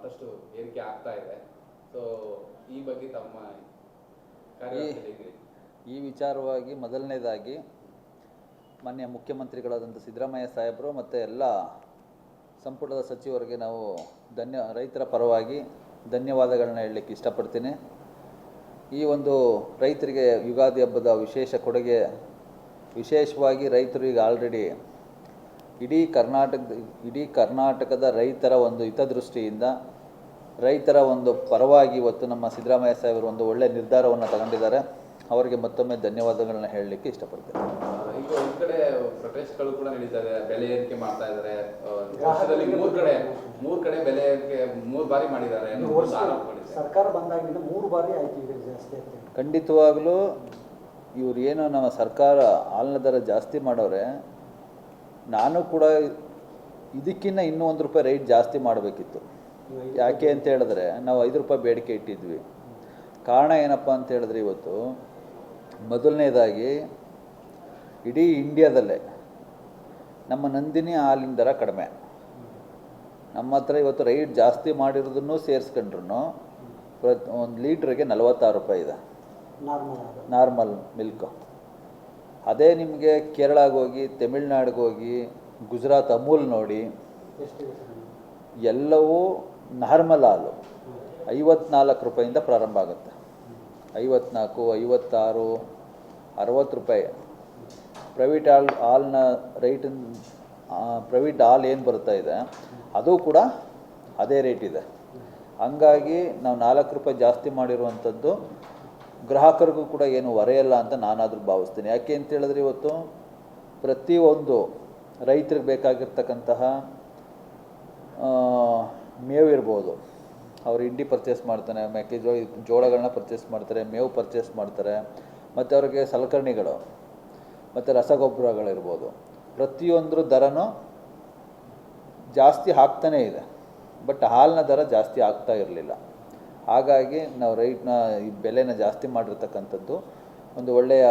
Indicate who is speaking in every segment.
Speaker 1: ಮತ್ತಷ್ಟು ಏರಿಕೆ ಆಗ್ತಾ ಇದೆ. ಸೊ ಈ ಬಗ್ಗೆ ತಮ್ಮ
Speaker 2: ಈ ವಿಚಾರವಾಗಿ ಮೊದಲನೇದಾಗಿ ಮಾನ್ಯ ಮುಖ್ಯಮಂತ್ರಿಗಳಾದಂಥ ಸಿದ್ದರಾಮಯ್ಯ ಸಾಹೇಬರು ಮತ್ತು ಎಲ್ಲ ಸಂಪುಟದ ಸಚಿವರಿಗೆ ನಾವು ಧನ್ಯ ರೈತರ ಪರವಾಗಿ ಧನ್ಯವಾದಗಳನ್ನ ಹೇಳಲಿಕ್ಕೆ ಇಷ್ಟಪಡ್ತೀನಿ. ಈ ಒಂದು ರೈತರಿಗೆ ಯುಗಾದಿ ಹಬ್ಬದ ವಿಶೇಷ ಕೊಡುಗೆ ವಿಶೇಷವಾಗಿ ರೈತರು ಈಗ ಆಲ್ರೆಡಿ ಇಡೀ ಕರ್ನಾಟಕದ ಇಡೀ ಕರ್ನಾಟಕದ ರೈತರ ಒಂದು ಹಿತದೃಷ್ಟಿಯಿಂದ ರೈತರ ಒಂದು ಪರವಾಗಿ ಇವತ್ತು ನಮ್ಮ ಸಿದ್ದರಾಮಯ್ಯ ಸಾಹೇಬರು ಒಂದು ಒಳ್ಳೆಯ ನಿರ್ಧಾರವನ್ನು ತಗೊಂಡಿದ್ದಾರೆ. ಅವರಿಗೆ ಮತ್ತೊಮ್ಮೆ ಧನ್ಯವಾದಗಳನ್ನ ಹೇಳಲಿಕ್ಕೆ ಇಷ್ಟಪಡ್ತೇನೆ.
Speaker 1: ಈಗ ಒಂದು ಕಡೆ ಪ್ರೊಟೆಸ್ಟ್ಗಳು ಕೂಡ ನಡೀತಾರೆ ಬೆಲೆ ಏರಿಕೆ ಮಾಡ್ತಾ ಇದ್ದಾರೆ ವರ್ಷದಲ್ಲಿ ಮೂರ್ ಕಡೆ ಮೂರು ಕಡೆ ಬೆಲೆ ಏರಿಕೆ ಮೂರ್ ಬಾರಿ ಮಾಡಿದ್ದಾರೆ
Speaker 3: ಸರ್ಕಾರ ಬಂದಾಗಿನಿಂದ ಮೂರು ಬಾರಿ ಆಯ್ತು ಜಾಸ್ತಿ
Speaker 2: ಖಂಡಿತವಾಗಲೂ ಇವ್ರು ಏನು ನಮ್ಮ ಸರ್ಕಾರ ಹಾಲಿನ ದರ ಜಾಸ್ತಿ ಮಾಡವ್ರೆ ನಾನು ಕೂಡ ಇದಕ್ಕಿಂತ ಇನ್ನೂ ಒಂದು ರೂಪಾಯಿ ರೇಟ್ ಜಾಸ್ತಿ ಮಾಡಬೇಕಿತ್ತು. ಯಾಕೆ ಅಂತ ಹೇಳಿದ್ರೆ ನಾವು ಐದು ರೂಪಾಯಿ ಬೇಡಿಕೆ ಇಟ್ಟಿದ್ವಿ. ಕಾರಣ ಏನಪ್ಪ ಅಂತ ಹೇಳಿದ್ರೆ ಇವತ್ತು ಮೊದಲನೇದಾಗಿ ಇಡೀ ಇಂಡಿಯಾದಲ್ಲೇ ನಮ್ಮ ನಂದಿನಿ ಹಾಲಿನ ದರ ಕಡಿಮೆ. ನಮ್ಮ ಹತ್ರ ಇವತ್ತು ರೈಟ್ ಜಾಸ್ತಿ ಮಾಡಿರೋದನ್ನು ಸೇರಿಸ್ಕೊಂಡ್ರು ಪ್ರತಿ ಒಂದು ಲೀಟ್ರಿಗೆ ನಲವತ್ತಾರು ರೂಪಾಯಿ ಇದೆ.
Speaker 3: ನಾರ್ಮಲ್
Speaker 2: ಮಿಲ್ಕು ಅದೇ ನಿಮಗೆ ಕೇರಳಗೆ ಹೋಗಿ ತಮಿಳ್ನಾಡಿಗೆ ಹೋಗಿ ಗುಜರಾತ್ ಅಮೂಲ್ ನೋಡಿ ಎಲ್ಲವೂ ನಾರ್ಮಲ್ ಹಾಲು. ಐವತ್ನಾಲ್ಕು ರೂಪಾಯಿಂದ ಪ್ರಾರಂಭ ಆಗುತ್ತೆ. ಐವತ್ನಾಲ್ಕು ಐವತ್ತಾರು ಅರವತ್ತು ರೂಪಾಯಿ. ಪ್ರೈವೇಟ್ ಹಾಲ್ ಹಾಲ್ನ ರೇಟ್ ಪ್ರೈವೇಟ್ ಹಾಲ್ ಏನು ಬರ್ತಾ ಇದೆ ಅದು ಕೂಡ ಅದೇ ರೇಟ್ ಇದೆ. ಹಂಗಾಗಿ ನಾವು ನಾಲ್ಕು ರೂಪಾಯಿ ಜಾಸ್ತಿ ಮಾಡಿರುವಂಥದ್ದು ಗ್ರಾಹಕರಿಗೂ ಕೂಡ ಏನು ಹೊರೆಯಲ್ಲ ಅಂತ ನಾನಾದರೂ ಭಾವಿಸ್ತೀನಿ. ಯಾಕೆ ಅಂತ ಹೇಳಿದ್ರೆ ಇವತ್ತು ಪ್ರತಿಯೊಂದು ರೈತರಿಗೆ ಬೇಕಾಗಿರ್ತಕ್ಕಂತಹ ಮೇವು ಇರ್ಬೋದು. ಅವ್ರು ಇಂಡಿ ಪರ್ಚೇಸ್ ಮಾಡ್ತಾನೆ ಮೆಕ್ಕೆಜೋಳ ಜೋಳಗಳನ್ನ ಪರ್ಚೇಸ್ ಮಾಡ್ತಾರೆ, ಮೇವು ಪರ್ಚೇಸ್ ಮಾಡ್ತಾರೆ, ಮತ್ತು ಅವ್ರಿಗೆ ಸಲಕರಣೆಗಳು, ಮತ್ತು ರಸಗೊಬ್ಬರಗಳಿರ್ಬೋದು ಪ್ರತಿಯೊಂದ್ರ ದರನೂ ಜಾಸ್ತಿ ಆಗ್ತಾನೇ ಇದೆ. ಬಟ್ ಹಾಲಿನ ದರ ಜಾಸ್ತಿ ಆಗ್ತಾ ಇರಲಿಲ್ಲ. ಹಾಗಾಗಿ ನಾವು ರೈಟ್ನ ಈ ಬೆಲೆನ ಜಾಸ್ತಿ ಮಾಡಿರ್ತಕ್ಕಂಥದ್ದು ಒಂದು ಒಳ್ಳೆಯ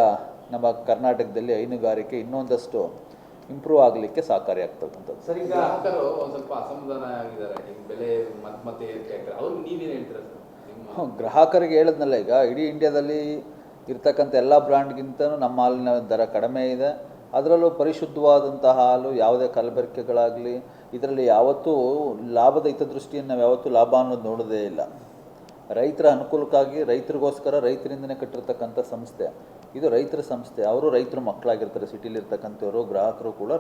Speaker 2: ನಮ್ಮ ಕರ್ನಾಟಕದಲ್ಲಿ ಹೈನುಗಾರಿಕೆ ಇನ್ನೊಂದಷ್ಟು ಇಂಪ್ರೂವ್ ಆಗಲಿಕ್ಕೆ ಸಹಕಾರಿಯಾಗ್ತಕ್ಕಂಥದ್ದು
Speaker 3: ಸರ್ ಈಗ
Speaker 1: ಗ್ರಾಹಕರು ಒಂದು ಸ್ವಲ್ಪ ಅಸಮಾಧಾನ ಆಗಿದ್ದಾರೆ. ಈಗ ಬೆಲೆ ಮತ್ತೆ ಮತ್ತೆ ಏರಿಕೆ ಅವ್ರಿಗೆ ನೀವೇನ್ ಹೇಳ್ತೀರಾ ಸರ್? ನಿಮ್ಮ
Speaker 2: ಗ್ರಾಹಕರಿಗೆ ಹೇಳಿದ್ನಲ್ಲ ಈಗ ಇಡೀ ಇಂಡಿಯಾದಲ್ಲಿ ಇರ್ತಕ್ಕಂಥ ಎಲ್ಲ ಬ್ರ್ಯಾಂಡ್ಗಿಂತನೂ ನಮ್ಮ ಹಾಲಿನ ದರ ಕಡಿಮೆ ಇದೆ. ಅದರಲ್ಲೂ ಪರಿಶುದ್ಧವಾದಂತಹ ಹಾಲು ಯಾವುದೇ ಕಲಬೆರಕೆಗಳಾಗಲಿ ಇದರಲ್ಲಿ ಯಾವತ್ತೂ ಲಾಭದ ಹಿತದೃಷ್ಟಿಯನ್ನು ನಾವು ಯಾವತ್ತೂ ಲಾಭ ಅನ್ನೋದು ನೋಡೋದೇ ಇಲ್ಲ. ರೈತರ ಅನುಕೂಲಕ್ಕಾಗಿ ರೈತರಿಗೋಸ್ಕರ ರೈತರಿಂದನೇ ಕಟ್ಟಿರ್ತಕ್ಕಂಥ ಸಂಸ್ಥೆ. ಇದು ರೈತರ ಸಂಸ್ಥೆ. ಅವರು ರೈತರ ಮಕ್ಕಳಾಗಿರ್ತಾರೆ, ಸಿಟಿಲಿರ್ತಕ್ಕಂಥವರು, ಗ್ರಾಹಕರು ಕೂಡ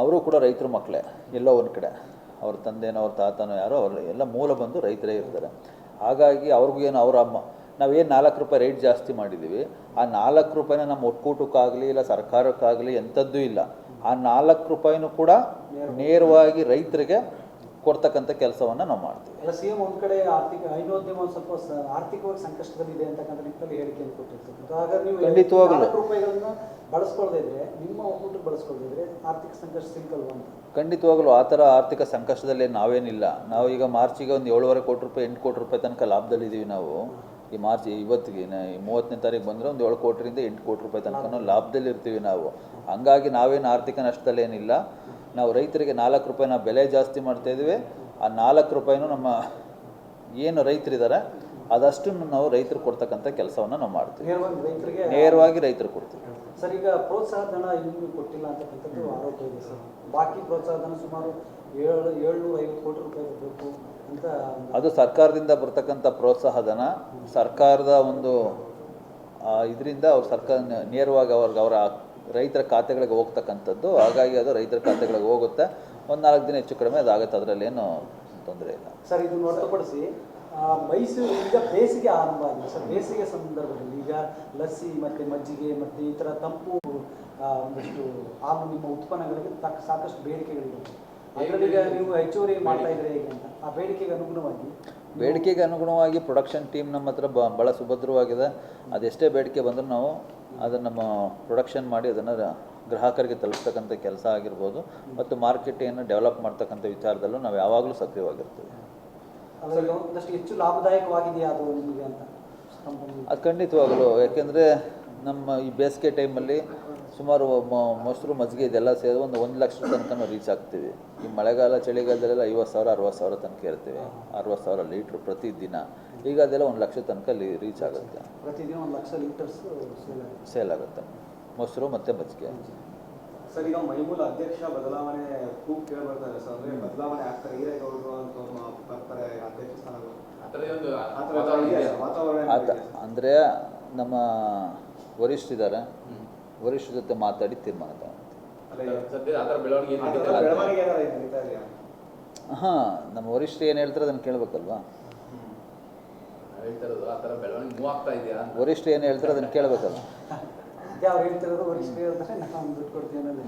Speaker 2: ಅವರು ಕೂಡ ರೈತರ ಮಕ್ಕಳೇ, ಎಲ್ಲೋ ಒಂದು ಕಡೆ. ಅವ್ರ ತಂದೆನೋ, ಅವ್ರ ತಾತನೋ ಯಾರೋ, ಅವ್ರ ಎಲ್ಲ ಮೂಲ ಬಂದು ರೈತರೇ ಇರ್ತಾರೆ. ಹಾಗಾಗಿ ಅವ್ರಿಗೂ ಏನು, ಅವರ ಅಮ್ಮ, ನಾವೇನು ನಾಲ್ಕು ರೂಪಾಯಿ ರೇಟ್ ಜಾಸ್ತಿ ಮಾಡಿದ್ದೀವಿ ಆ ನಾಲ್ಕು ರೂಪಾಯಿನ ನಮ್ಮ ಒಕ್ಕೂಟಕ್ಕಾಗಲಿ ಇಲ್ಲ ಸರ್ಕಾರಕ್ಕಾಗಲಿ ಎಂಥದ್ದು ಇಲ್ಲ. ಆ ನಾಲ್ಕು ರೂಪಾಯಿನೂ ಕೂಡ ನೇರವಾಗಿ ರೈತರಿಗೆ ಕೊಡ್ತಕ್ಕಂಥ ಕೆಲಸವನ್ನು ನಾವು ಮಾಡ್ತೀವಿ.
Speaker 3: ಎಲ್ಲ ಸಿ ಎಂ ಒಂದು ಕಡೆ ಆರ್ಥಿಕ ಹೈನೋದ್ಯಮ ಸ್ವಲ್ಪ ಸ- ಆರ್ಥಿಕವಾಗಿ ಸಂಕಷ್ಟದಲ್ಲಿದೆ ಅಂತಕ್ಕಂಥ ನಿಟ್ಟಿನಲ್ಲಿ ಹೇಳಿಕೆಯನ್ನು ಕೊಟ್ಟಿರ್ತಕ್ಕಂಥ ಹಾಗಾಗಿ ನೀವು
Speaker 2: ಖಂಡಿತವಾಗ್ಲೂ.
Speaker 3: ನಾಲ್ಕು ರೂಪಾಯಿಗಳನ್ನ ಬಳಸ್ಕೊಳ್ದೇ ಇದ್ರೆ ನಿಮ್ಮ ಒಕ್ಕೂಟಕ್ಕೆ ಬಳಸ್ಕೊಳ್ದೇ ಇದ್ರೆ ಆರ್ಥಿಕ ಸಂಕಷ್ಟ ಸಿಕ್ಕಲ್ವಾ ಅಂತ?
Speaker 2: ಖಂಡಿತವಾಗಲೂ ಆ ಥರ ಆರ್ಥಿಕ ಸಂಕಷ್ಟದಲ್ಲಿ ನಾವೇನಿಲ್ಲ. ನಾವು ಈಗ ಮಾರ್ಚಿಗೆ ಒಂದು ಏಳುವರೆ ಕೋಟಿ ರೂಪಾಯಿ ಎಂಟು ಕೋಟಿ ರೂಪಾಯಿ ತನಕ ಲಾಭದಲ್ಲಿದ್ದೀವಿ ನಾವು. ಈ ಮಾರ್ಚ್ ಇವತ್ತಿಗೆ ನ- ಈ ಮೂವತ್ತನೇ ತಾರೀಕು ಬಂದರೆ ಒಂದು ಏಳು ಕೋಟಿರಿಂದ ಎಂಟು ಕೋಟಿ ರೂಪಾಯಿ ತನಕ ಲಾಭದಲ್ಲಿ ಇರ್ತೀವಿ ನಾವು. ಹಂಗಾಗಿ ನಾವೇನು ಆರ್ಥಿಕ ನಷ್ಟದಲ್ಲಿ ಏನಿಲ್ಲ. ನಾವು ರೈತರಿಗೆ ನಾಲ್ಕು ರೂಪಾಯಿನ ಬೆಲೆ ಜಾಸ್ತಿ ಮಾಡ್ತಾ ಇದ್ದೀವಿ. ಆ ನಾಲ್ಕು ರೂಪಾಯಿನೂ ನಮ್ಮ ಏನು ರೈತರಿದ್ದಾರೆ ಅದಷ್ಟು ನಾವು ರೈತರು ಕೊಡ್ತಕ್ಕಂಥ ಕೆಲಸವನ್ನು ನಾವು ಮಾಡ್ತೀವಿ.
Speaker 3: ನೇರವಾಗಿ ರೈತರಿಗೆ
Speaker 2: ನೇರವಾಗಿ ರೈತರು ಕೊಡ್ತೀವಿ.
Speaker 3: ಸರ್ ಈಗ ಪ್ರೋತ್ಸಾಹ ಧನ ಇನ್ನೂ ಕೊಟ್ಟಿಲ್ಲ ಅಂತಕ್ಕಂಥದ್ದು ಆರೋಪ ಇದೆ ಸರ್. ಬಾಕಿ ಪ್ರೋತ್ಸಾಹ ಧನ ಸುಮಾರು ಏಳು ಏಳ್ನೂರ ಐವತ್ತು ಕೋಟಿ ರೂಪಾಯಿ ಬೇಕು ಅಂತ
Speaker 2: ಅದು ಸರ್ಕಾರದಿಂದ ಬರ್ತಕ್ಕಂಥ ಪ್ರೋತ್ಸಾಹ ಧನ ಸರ್ಕಾರದ ಒಂದು ಇದರಿಂದ ಅವ್ರ ಸರ್ಕಾರ ನೇರವಾಗಿ ಅವ್ರಿಗೆ ಅವರ ರೈತರ ಖಾತೆಗಳಿಗೆ ಹೋಗ್ತಕ್ಕಂಥದ್ದು ಹಾಗಾಗಿ ಅದು ರೈತರ ಖಾತೆಗಳಿಗೆ ಹೋಗುತ್ತೆ. ಒಂದು ನಾಲ್ಕು ದಿನ ಹೆಚ್ಚು ಕಡಿಮೆ ಅದಾಗುತ್ತೆ ಅದರಲ್ಲೇನು ತೊಂದರೆ ಇಲ್ಲ.
Speaker 3: ಸರ್ ಇದನ್ನು ಹೊರತುಪಡಿಸಿ ಆ, ಮೈಸೂರು ಈಗ ಬೇಸಿಗೆ ಆರಂಭ ಆಗಿದೆ. ಸರ್ ಬೇಸಿಗೆ ಸಂದರ್ಭದಲ್ಲಿ ಈಗ ಲಸ್ಸಿ ಮತ್ತು ಮಜ್ಜಿಗೆ ಮತ್ತು ಈ ಥರ ತಂಪು ಒಂದಷ್ಟು ಹಾಲು ನಿಮ್ಮ ಉತ್ಪನ್ನಗಳಿಗೆ ತಕ್ಕ ಸಾಕಷ್ಟು ಬೇಡಿಕೆಗಳಿರುತ್ತೆ ಅದರಲ್ಲಿ ಈಗ ನೀವು ಹೆಚ್ಚುವರಿ ಮಾಡ್ತಾ ಇದ್ರೆ ಹೇಗೆ ಅಂತ? ಆ ಬೇಡಿಕೆಗೆ ಅನುಗುಣವಾಗಿ
Speaker 2: ಬೇಡಿಕೆಗೆ ಅನುಗುಣವಾಗಿ ಪ್ರೊಡಕ್ಷನ್ ಟೀಮ್ ನಮ್ಮ ಹತ್ರ ಬ ಭಾಳ ಸುಭದ್ರವಾಗಿದೆ. ಅದೆಷ್ಟೇ ಬೇಡಿಕೆ ಬಂದರೂ ನಾವು ಅದನ್ನು ನಮ್ಮ ಪ್ರೊಡಕ್ಷನ್ ಮಾಡಿ ಅದನ್ನು ಗ್ರಾಹಕರಿಗೆ ತಲುಪ್ತಕ್ಕಂಥ ಕೆಲಸ ಆಗಿರ್ಬೋದು ಮತ್ತು ಮಾರ್ಕೆಟಿಂಗನ್ನು ಡೆವಲಪ್ ಮಾಡ್ತಕ್ಕಂಥ ವಿಚಾರದಲ್ಲೂ ನಾವು ಯಾವಾಗಲೂ ಸಕ್ರಿಯವಾಗಿರ್ತೀವಿ.
Speaker 3: ಒಂದಷ್ಟು ಹೆಚ್ಚು ಲಾಭದಾಯಕವಾಗಿದೆಯಾ ಅದು ನಿಮಗೆ ಅಂತ ಕಂಪನಿ
Speaker 2: ಅದು ಖಂಡಿತವಾಗಲು ಯಾಕೆಂದರೆ ನಮ್ಮ ಈ ಬೇಸಿಗೆ ಟೈಮಲ್ಲಿ ಸುಮಾರು ಮೊಸರು ಮಜ್ಜಿಗೆ ಇದೆಲ್ಲ ಸೇರಿ ಒಂದು ಒಂದು ಲಕ್ಷ ತನಕ ರೀಚ್ ಆಗ್ತೀವಿ. ಈ ಮಳೆಗಾಲ ಚಳಿಗಾಲದಲ್ಲೆಲ್ಲ ಐವತ್ತು ಸಾವಿರ ಅರವತ್ತು ಸಾವಿರ ತನಕ ಇರ್ತೀವಿ. ಅರವತ್ತು ಸಾವಿರ ಲೀಟ್ರ್ ಪ್ರತಿದಿನ. ಈಗ ಅದೆಲ್ಲ ಒಂದು ಲಕ್ಷ ತನಕ ಅಲ್ಲಿ ರೀಚ್ ಆಗುತ್ತೆ.
Speaker 3: ಪ್ರತಿದಿನ ಒಂದು ಲಕ್ಷ ಲೀಟರ್ಸ್ ಸೇಲ್ ಆಗುತ್ತೆ.
Speaker 2: ಸೇಲ್ ಆಗುತ್ತೆ. ಮೊಸರು ಮತ್ತೆ ಮಜ್ಜಿಗೆ.
Speaker 4: ಸರ್ ಈಗ ಮೈಮೂಲ ಅಧ್ಯಕ್ಷ ಬದಲಾವಣೆ ಕೂಗ್ ಕೇಳಿ ಬರ್ತಾರೆ ಸರ್. ಅಂದ್ರೆ ಬದಲಾವಣೆ ಆಗ್ತಾರೆ. ಹಿರೇಗೌಡರು ಅಂತ ಬರ್ತಾರೆ ಅಧ್ಯಕ್ಷ ಸ್ಥಾನಗಳು
Speaker 2: ಅಂದರೆ ನಮ್ಮ ವರಿಷ್ಠ
Speaker 1: ಇದ್ದಾರೆ.
Speaker 2: ವರಿಷ್ಠ ಜೊತೆ ಮಾತಾಡಿ ತೀರ್ಮಾನ ತಗೊಂಡು ಹಾಂ ನಮ್ಮ ವರಿಷ್ಠ ಏನು ಹೇಳ್ತಾರೆ ಅದನ್ನು ಕೇಳಬೇಕಲ್ವಾ
Speaker 1: ನಾವ್ ಹೇಳ್ತಾ ಇರೋದು ಆ ಥರ ಬೆಳವಣಿಗೆ ಮೂವ್ ಆಗ್ತಾ ಇದೆಯಾ ಅಂತ.
Speaker 2: ವರಿಷ್ಠ ಏನು ಹೇಳ್ತಾರೆ ಅದನ್ನು
Speaker 3: ಕೇಳಬೇಕಲ್ಲ. ಅವ್ರು ಹೇಳ್ತಿರೋದು ವರಿಷ್ಠ ಹೇಳ್ತಾರೆ ನಾವು ದುಡ್ಡು ಕೊಡ್ತೀವಿ ಅನ್ನೋದು